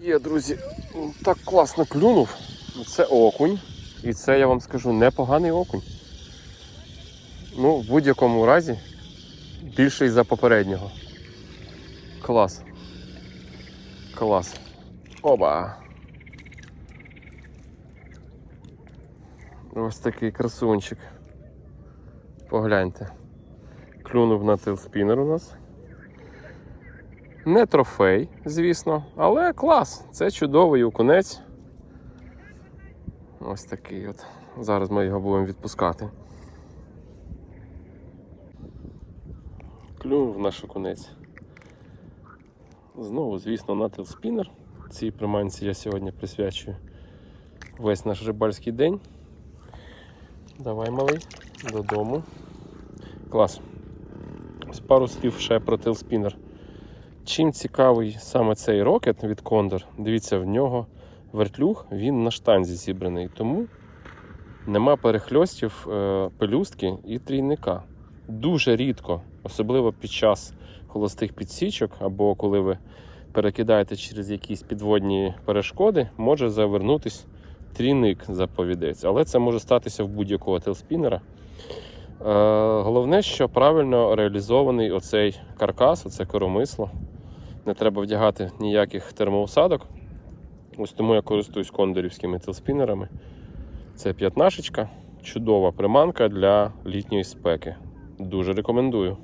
Є, друзі, так класно клюнув. Це окунь. І це я вам скажу непоганий окунь. Ну, в будь-якому разі більший за попереднього. Клас. Клас. Оба. Ось такий красунчик. Погляньте. Клюнув на тейлспінер у нас. Не трофей, звісно, але клас. Це чудовий окунець. Ось такий от. Зараз ми його будемо відпускати. Клюнув наш окунець. Знову, звісно, на тейлспінер. Цій приманці я сьогодні присвячую весь наш рибальський день. Давай, малий, додому. Клас. Ось пару слів ще про тейлспінер. Чим цікавий саме цей рокет від Condor, дивіться, в нього вертлюг, він на штанзі зібраний, тому нема перехльостів е, пелюстки і трійника. Дуже рідко, особливо під час холостих підсічок, або коли ви перекидаєте через якісь підводні перешкоди, може завернутись трійник заповідець. Але це може статися в будь-якого телспінера. Е, головне, що правильно реалізований оцей каркас, оце коромисло. Не треба вдягати ніяких термоусадок. Ось тому я користуюсь кондорівськими телспінерами. Це п'ятнашечка, чудова приманка для літньої спеки. Дуже рекомендую.